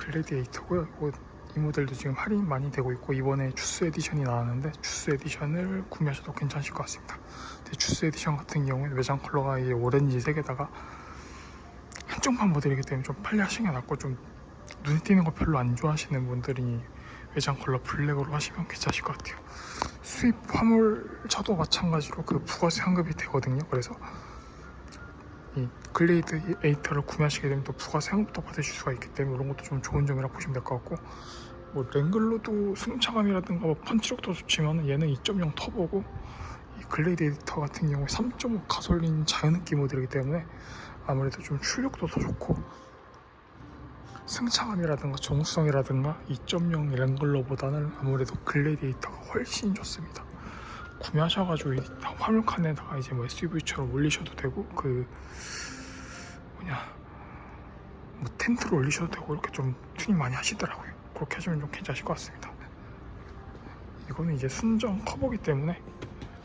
글래디에이터고요. 이 모델도 지금 할인 많이 되고 있고 이번에 주스 에디션이 나왔는데 주스 에디션을 구매하셔도 괜찮으실 것 같습니다. 주스 에디션 같은 경우에는 외장 컬러가 이제 오렌지 색에다가 한쪽만 모델이기 때문에 좀 빨리 하시는 게 낫고 좀 눈에 띄는 거 별로 안 좋아하시는 분들이 외장 컬러 블랙으로 하시면 괜찮으실 것 같아요. 수입 화물차도 마찬가지로 그 부가세 환급이 되거든요. 그래서 이 글레이드 에이터를 구매하시게 되면 또 환급도 받으실 수가 있기 때문에 이런 것도 좀 좋은 점이라 보시면 될 것 같고 뭐 랭글로도 승차감이라든가 뭐 펀치력도 좋지만 얘는 2.0 터보고 이 글레이드 에이터 같은 경우에 3.5 가솔린 자연흡기 모델이기 때문에 아무래도 좀 출력도 더 좋고 승차감이라든가 정수성이라든가 2.0 랭글러보다는 아무래도 글래디에이터가 훨씬 좋습니다. 구매하셔가지고 이 화물 칸에다가 이제 뭐 SUV처럼 올리셔도 되고 그 뭐냐 뭐 텐트를 올리셔도 되고 이렇게 좀 튜닝 많이 하시더라고요. 그렇게 하시면 좀 괜찮으실 것 같습니다. 이거는 이제 순정 커버기 때문에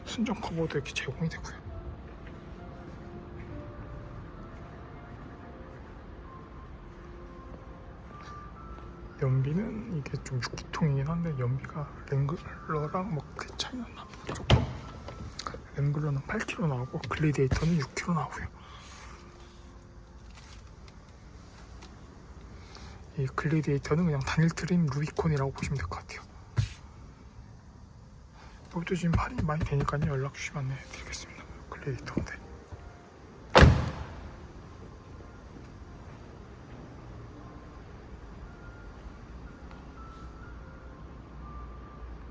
순정 커버도 이렇게 제공이 되고요. 연비는 이게 좀 6기통이긴 한데 연비가 랭글러랑 뭐 그 차이는 나 조금 랭글러는 8km 나오고 글래디에이터는 6km 나오고요. 이 글래디에이터는 그냥 단일 트림 루비콘이라고 보시면 될 것 같아요. 여기도 지금 할인이 많이 되니까요. 연락 주시면 안내해 드리겠습니다. 글래디에이터인데